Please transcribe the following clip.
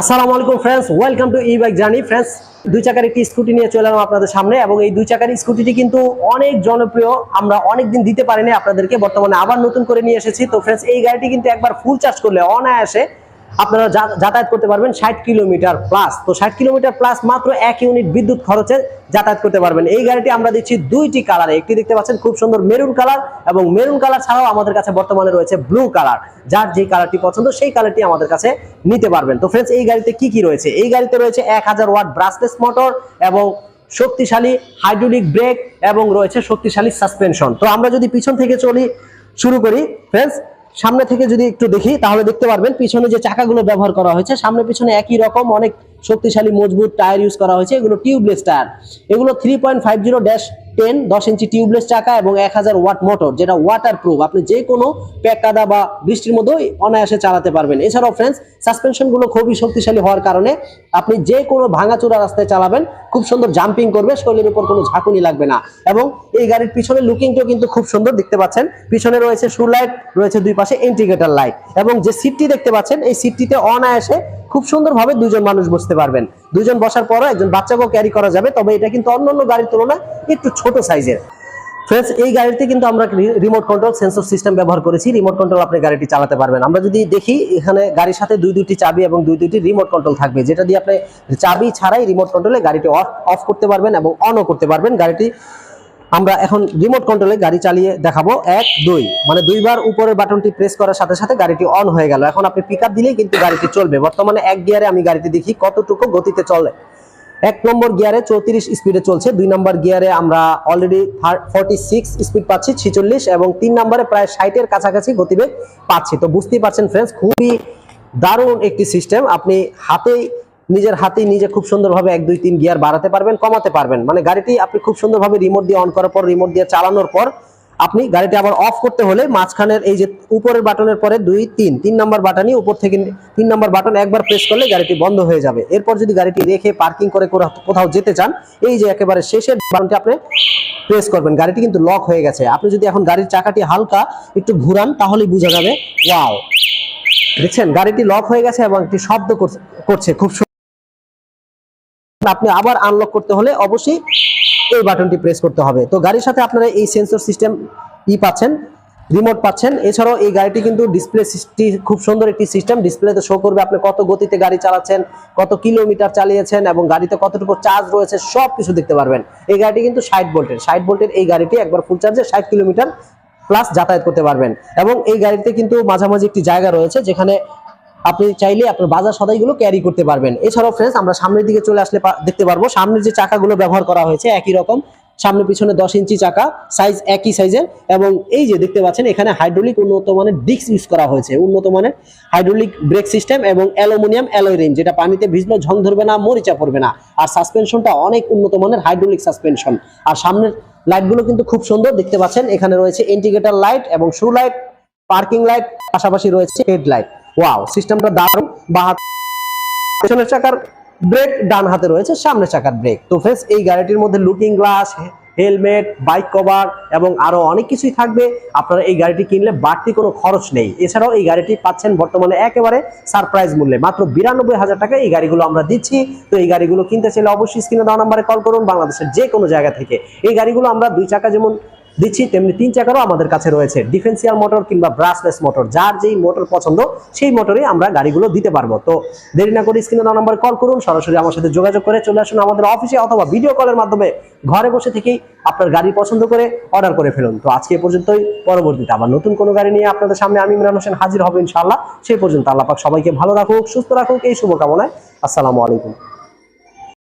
আসসালামু আলাইকুম friends welcome to E bike journey friends দুই চাকার একটি স্কুটি নিয়ে চলে এলাম আপনাদের সামনে এবং এই দুই চাকার স্কুটিটি কিন্তু অনেক জনপ্রিয়, আমরা অনেক দিন দিতে পারিনি আপনাদেরকে, বর্তমানে আবার নতুন করে নিয়ে এসেছি। তো ফ্রেন্ডস এই গাড়িটি কিন্তু একবার ফুল চার্জ করলে অনায়াসে আপনারা যাতায়াত করতে পারবেন ষাট কিলোমিটার প্লাস তো ষাট কিলোমিটার প্লাস মাত্র এক ইউনিট বিদ্যুৎ খরচে যাতায়াত করতে পারবেন। এই গাড়িটি আমরা দিচ্ছি দুইটি কালারে একটি দেখতে পাচ্ছেন খুব সুন্দর মেরুন কালার এবং মেরুন কালার ছাড়াও আমাদের কাছে বর্তমানে রয়েছে ব্লু কালার যার যে কালারটি পছন্দ, সেই কালারটি আমাদের কাছে নিতে পারবেন। তো ফ্রেন্ডস এই গাড়িতে কি কি রয়েছে? এই গাড়িতে রয়েছে এক হাজার ওয়াট ব্রাসলেস মোটর এবং শক্তিশালী হাইড্রোলিক ব্রেক এবং রয়েছে শক্তিশালী সাসপেনশন তো আমরা যদি পিছন থেকে চলি, শুরু করি। ফ্রেন্ডস সামনে থেকে যদি একটু দেখি, তাহলে দেখতে পারবেন পিছনে যে চাকাগুলো ব্যবহার করা হয়েছে, সামনে পিছনে একই রকম অনেক শক্তিশালী, মজবুত টায়ার ইউজ করা হয়েছে। এগুলো টিউবলেস টায়ার এগুলো three point five zero dash ten দশ ইঞ্চি টিউবলেস চাকা এবং এক হাজার ওয়াট মোটর যেটা ওয়াটার প্রুফ আপনি যে কোনো প্যাক কাদা বা বৃষ্টির মধ্যেও অনায়াসে চালাতে পারবেন। এছাড়াও ফ্রেন্ডস সাসপেনশনগুলো খুবই শক্তিশালী হওয়ার কারণে আপনি যে কোনো ভাঙাচোরা রাস্তায় চালাবেন, খুব সুন্দর জাম্পিং করবে, শরীরের উপর কোনো ঝাঁকুনি লাগবে না। এবং এই গাড়ির পিছনে লুকিংটাও কিন্তু খুব সুন্দর দেখতে পাচ্ছেন। পিছনে রয়েছে শু লাইট রয়েছে দুই পাশে ইন্ডিকেটর লাইট এবং যে সিটটি দেখতে পাচ্ছেন, এই সিটটিতে অনায়াসে খুব সুন্দরভাবে দুজন মানুষ বসতে পারবেন। দুজন বসার পরও একজন বাচ্চাকেও ক্যারি করা যাবে, তবে এটা কিন্তু অন্যান্য গাড়ির তুলনায় একটু ছোট সাইজের ফ্রেন্ডস এই গাড়িতে কিন্তু আমরা রিমোট কন্ট্রোল সেন্সর সিস্টেম ব্যবহার করেছি রিমোট কন্ট্রোল আপনি গাড়িটি চালাতে পারবেন। আমরা যদি দেখি, এখানে গাড়ির সাথে দুই দুটি চাবি এবং দুই দুটি রিমোট কন্ট্রোল থাকবে, যেটা দিয়ে আপনি চাবি ছাড়াই রিমোট কন্ট্রোলে গাড়িটি অফ অফ করতে পারবেন এবং অনও করতে পারবেন। গাড়িটি আমরা এখন রিমোট কন্ট্রোলে গাড়ি চালিয়ে দেখাবো। এক, দুই। মানে দুইবার উপরের বাটনটি প্রেস করার সাথে সাথে গাড়িটি অন হয়ে গেল। এখন আপনি পিক দিলেই কিন্তু গাড়িটি চলবে। বর্তমানে এক গিয়ারে আমি গাড়িটি দেখি কতটুকু গতিতে চলে। এক নম্বর গিয়ারে চৌত্রিশ স্পিডে চলছে। দুই নম্বর গিয়ারে আমরা অলরেডি ফর্টি সিক্স স্পিড পাচ্ছি, ছিচল্লিশ এবং তিন নম্বরে প্রায় ষাটের কাছাকাছি গতিবেগ পাচ্ছি। তো বুঝতেই পারছেন ফ্রেন্ডস খুবই দারুণ একটি সিস্টেম আপনি হাতেই নিজের হাতেই নিজে খুব সুন্দরভাবে এক, দুই, তিন গিয়ার বাড়াতে পারবেন, কমাতে পারবেন। মানে গাড়িটি আপনি খুব সুন্দরভাবে রিমোট দিয়ে অন করার পর রিমোট দিয়ে চালানোর পর, আপনি গাড়িটি আবার অফ করতে হলে মাঝখানের এই যে উপরের বাটনের পরে দুই, তিন তিন নম্বর বাটনই উপর থেকে তিন নম্বর বাটন একবার প্রেস করলে গাড়িটি বন্ধ হয়ে যাবে। এরপর যদি গাড়িটি রেখে পার্কিং করে কোথাও যেতে চান, এই যে একেবারে শেষের বাটনটি আপনি প্রেস করবেন। গাড়িটি কিন্তু লক হয়ে গেছে। আপনি যদি এখন গাড়ির চাকাটি হালকা একটু ঘুরান, তাহলেই বোঝা যাবে ওয়াও দেখছেন, গাড়িটি লক হয়ে গেছে এবং একটি শব্দ করছে- খুব। আপনি আবার আনলক করতে হলে অবশ্যই এই বাটনটি প্রেস করতে হবে। তো গাড়ির সাথে আপনারা এই সেন্সর সিস্টেম ই পাচ্ছেন রিমোট পাচ্ছেন। এছাড়াও এই গাড়িটি কিন্তু ডিসপ্লে খুব সুন্দর একটি সিস্টেম ডিসপ্লেতে শো করবে আপনি কত গতিতে গাড়ি চালাচ্ছেন, কত কিলোমিটার চালিয়েছেন এবং গাড়িতে কতটুকু চার্জ রয়েছে সব কিছু দেখতে পারবেন। এই গাড়িটি কিন্তু ষাট ভোল্টের। ষাট ভোল্টের এই গাড়িটি একবার ফুল চার্জে ষাট কিলোমিটার প্লাস যাতায়াত করতে পারবেন। এবং এই গাড়িতে কিন্তু মাঝামাঝি একটি জায়গা রয়েছে, যেখানে আপনি চাইলে আপনার বাজার সদাইগুলো ক্যারি করতে পারবেন। এছাড়াও ফ্রেন্ডস আমরা সামনের দিকে চলে আসলে দেখতে পারব। সামনের যে চাকাগুলো ব্যবহার করা হয়েছে, একই রকম। সামনে পিছনে দশ ইঞ্চি চাকা সাইজ একই সাইজের এবং এই যে দেখতে পাচ্ছেন, এখানে হাইড্রোলিক উন্নত মানের ডিস্ক ইউজ করা হয়েছে। উন্নত মানের হাইড্রোলিক ব্রেক সিস্টেম এবং অ্যালুমিনিয়াম রিম যেটা পানিতে ভিজলেও ঝং ধরবে না, মরিচা পড়বে না। আর সাসপেনশনটা অনেক উন্নত মানের হাইড্রোলিক সাসপেনশন আর সামনের লাইটগুলো কিন্তু খুব সুন্দর, দেখতে পাচ্ছেন, এখানে রয়েছে ইন্ডিকেটর লাইট এবং শু লাইট পার্কিং লাইট পাশাপাশি রয়েছে হেড লাইট ওয়াও সিস্টেমটা দারুণ বা পেছনের চাকার ব্রেক ডান হাতে রয়েছে, সামনের চাকার ব্রেক তো ফ্রেন্ডস এই গাড়িটির মধ্যে looking glass helmet bike cover এবং আরও অনেক কিছুই থাকবে। আপনারা এই গাড়িটি কিনলে বাড়তি কোনো খরচ নেই। এছাড়াও এই গাড়িটি পাচ্ছেন বর্তমানে একেবারে সারপ্রাইজ মূল্যে। মাত্র বিরানব্বই হাজার টাকা এই গাড়িগুলো আমরা দিচ্ছি। তো এই গাড়িগুলো কিনতে চাইলে অবশ্যই স্ক্রিনে দেওয়া নাম্বারে কল করুন। বাংলাদেশের যে কোনো জায়গা থেকে। এই গাড়িগুলো আমরা দুই চাকা যেমন দিচ্ছি, তেমনি তিন চাকারও আমাদের কাছে রয়েছে। ডিফেন্সিয়াল মোটর কিংবা ব্রাসলেস মোটর যার যেই মোটর পছন্দ, সেই মোটরে আমরা গাড়িগুলো দিতে পারব। তো দেরি না করে স্ক্রিনে দেওয়া নাম্বার কল করুন, সরাসরি আমার সাথে যোগাযোগ করে চলে আসুন আমাদের অফিসে অথবা ভিডিও কলের মাধ্যমে। ঘরে বসে থেকেই আপনার গাড়ি পছন্দ করে অর্ডার করে ফেলুন। তো আজকে পর্যন্তই, পরবর্তীতে আবার নতুন কোনো গাড়ি নিয়ে আপনাদের সামনে আমি ইমরান হোসেন হাজির হব ইনশাআল্লাহ। সেই পর্যন্ত আল্লাহ পাক সবাইকে ভালো রাখুক, সুস্থ রাখুক, এই শুভকামনায়। আসসালামু আলাইকুম।